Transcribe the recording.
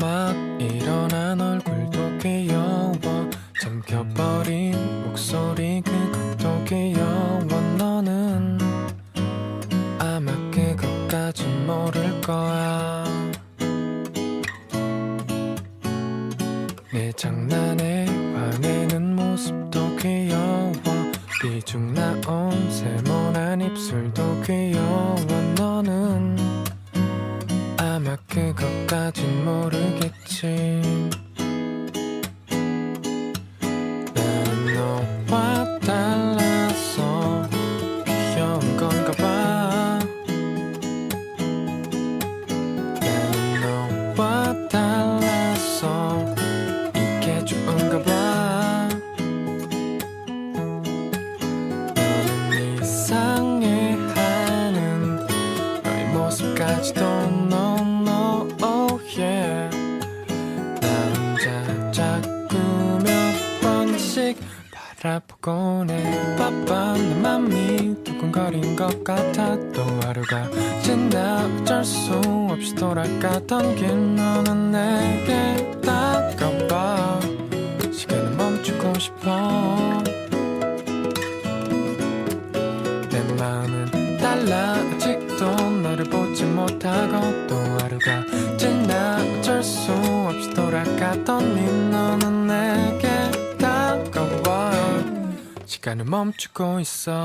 막 일어난 얼굴도 귀여워. 잠겨버린 목소리 그것도 귀여워. 너는 아마 그것까지 모를 거야. 내 장난에 화내는 모습도 귀여워. 비중 나온 세모난 입술도 귀여워 까진 모르겠지. 나는 너와 달라서 귀여운 건가 봐. 나는 너와 달라서 이게 좋은가 봐. 너는 이상해하는 너의 모습까지도 no 해 바쁜 내 맘이 두근거린 것 같아. 또 하루가 지나 어쩔 수 없이 돌아가던 길 너는 내게 다가와 시간을 멈추고 싶어. 내 마음은 달라. 아직도 너를 보지 못하고. 또 하루가 지나 어쩔 수 없이 돌아가던 네너 시간을 멈추고 있어